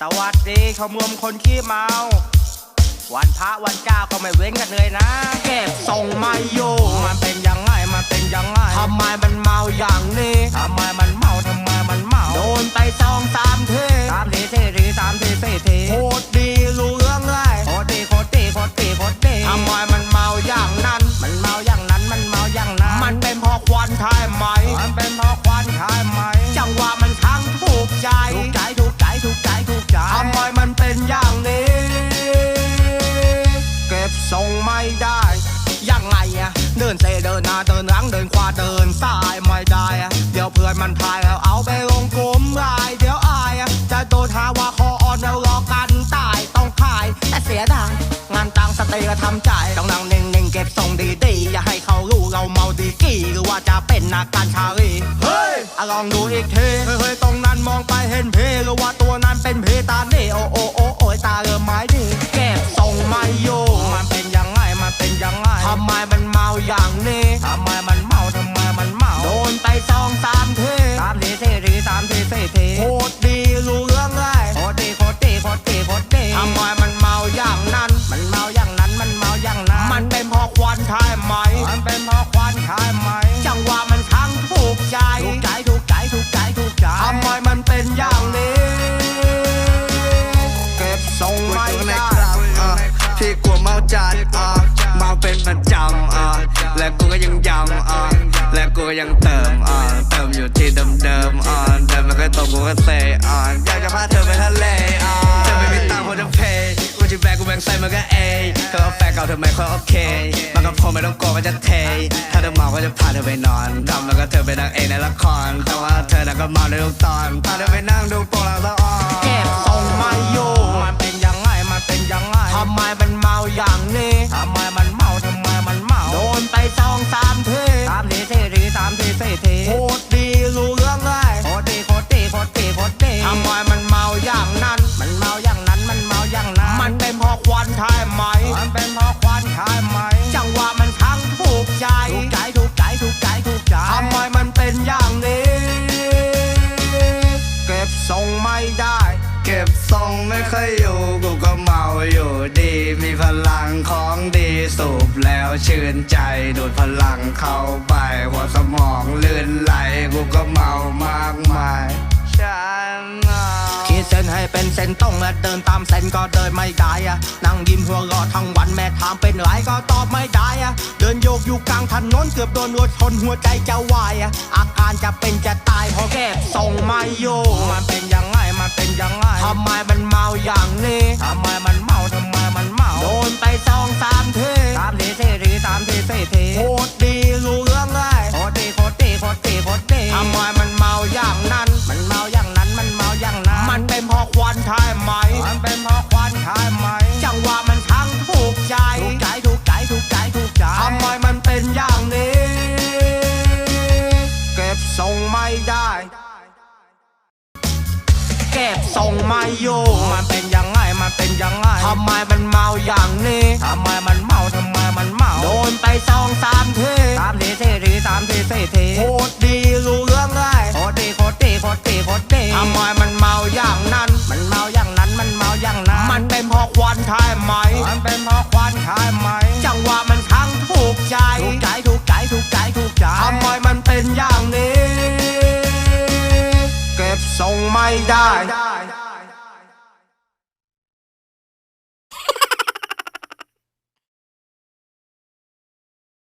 สวัสดีขมวมคนขี้เมา วันพระวันเจ้าก็ไม่เว้นกันเลยนะเก็บส่งไม่อยู่มันเป็นยังไงมันเป็นยังไงทำไมมันเมาอย่างนี้ทำไมมันเมาทำไมมันเมาโดนไปสองสาม เก็บทรงไม่ได้ยังไงอะเดินเซเดินหน้าเดินหลังเดินขวาเดินซ้ายไม่ได้อะเดี๋ยวเพื่อนมันพายแล้วเอาไปลงกลุ่มไลน์เดี๋ยวอายอะจะโดนหาว่าคออ่อนแล้วรอกันตายต้องขายแต่เสียดายงานตังสเตย์ก็ทำใจต้องนั่งเน่งๆเก็บทรงดีๆอย่าให้เขารู้เราเมาดีกี่หรือว่าจะเป็นนักการชาลีเฮ้ยอะลองดูอีกทีเฮ้ยๆตรงนั้นมองไปเห็นเพหรือว่าตัวนั้นเป็นเพตาเน่โอโอ นี้ เมาเป็นประจำอะและกูก็ยังย้ำอะและกูก็ยังเติมอะเติมอยู่ที่เดิมๆอะเดิมมันก็ตกกูก็เซอะอยากจะพาเธอไปทะเลอะเธอไม่มีตังค์พอจะเพย์กูจะแบกกูแบ่งใส่มันก็เอเธอเอาแฟนเก่าเธอไม่ค่อยโอเคมันก็คงไม่ต้องโกลัวก็จะเท ถ้าเธอเมาก็จะพาเธอไปนอนทำแล้วก็เธอไปนางเอกในละครแต่ว่าเธอน่ะก็เมาในทุกตอนพาเธอไปนั่งดูโปรงลางสะอ่อนเก็บทรงไม่อยู่มันเป็นยังไงมันเป็นยังไงทำไมมันเมาอย่างนี้ ทีสามทีสี่ทีโคตรดีรู้เรื่องเลยโคตรดีโคตรดีโคตรดีโคตรดีทำไมมันเมาอย่างนั้น มันเมาอย่างนั้นมันเมาอย่างนั้น มันเป็นเพราะควันใช่ไหม มันเป็นเพราะควันใช่ไหม จังหวะมันทั้งถูกใจ ถูกใจถูกใจถูกใจถูกใจทำไมมันเป็นอย่างนี้ เก็บทรงไม่ได้ เก็บทรงไม่ค่อยอยู่กูก็เมาอยู่ดี มีพลังของดีสูบแล้วชื่นใจดูดพลังเข้า เป็นเส้นตรงและเดินตามเส้นก็เดินไม่ได้อะนั่งยิ้มหัวราะทั้งวันแม่ถามเป็นไรก็ตอบไม่ได้อะเดินโยกอยู่กลางถนนเกือบโดนรถชนหัวใจจะวายอะอาการจะเป็นจะตายเพราะเก็บทรงไม่อยู่มันเป็นยังไงมันเป็นยังไงทำไมมันเมาอย่างนี้ทำไมมันเมาทำไมมันเมาโดนไปสองสามเทสามเทีสี่ทีสามเทีสี่ทีโคตรดีรู้ เก็บทรงไม่อยู่มันเป็นยังไงมันเป็นยังไงทำไมมันเมาอย่างนี้ทำไมมันเมาทำไมมันเมาโดนไปสองสามทีสามทีสี่ทีสามทีสี่ทีโคตรดีรู้เรื่องเลยโคตรดีโคตรดีโคตรดีโคตรดีทำไมมันเมาอย่างนั้น มันเมาอย่างนั้นมันเมาอย่างนั้น มันเป็นเพราะควันใช่ไหมมันเป็นเพราะควันใช่ไหม มั